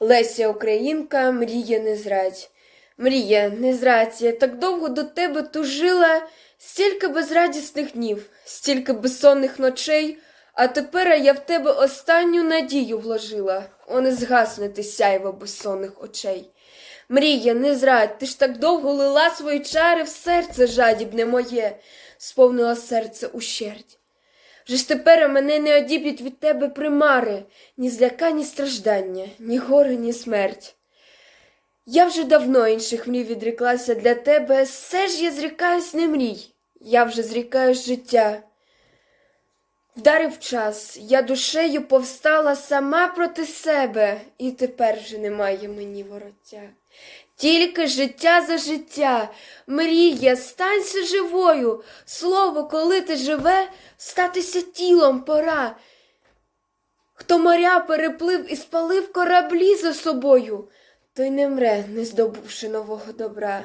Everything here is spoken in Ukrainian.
Леся Українка, мрія не зрадь. Мрія, не зрадь, я так довго до тебе тужила, стільки безрадісних днів, стільки безсонних ночей, а тепер я в тебе останню надію вложила, о, не згасне ти сяйво безсонних очей. Мрія, не зрадь, ти ж так довго лила свої чари в серце жадібне моє, сповнила серце ущерть. Вже ж тепер мене не одіб'ють від тебе примари, ні зляка, ні страждання, ні горе, ні смерть. Я вже давно інших мрій відреклася для тебе, все ж я зрікаюсь не мрій, я вже зрікаюсь життя. Вдарив час, я душею повстала сама проти себе, і тепер вже немає мені вороття. Тільки життя за життя, мрія, станься живою, слово, коли ти живе, статися тілом пора. Хто моря переплив і спалив кораблі за собою, той не мре, не здобувши нового добра.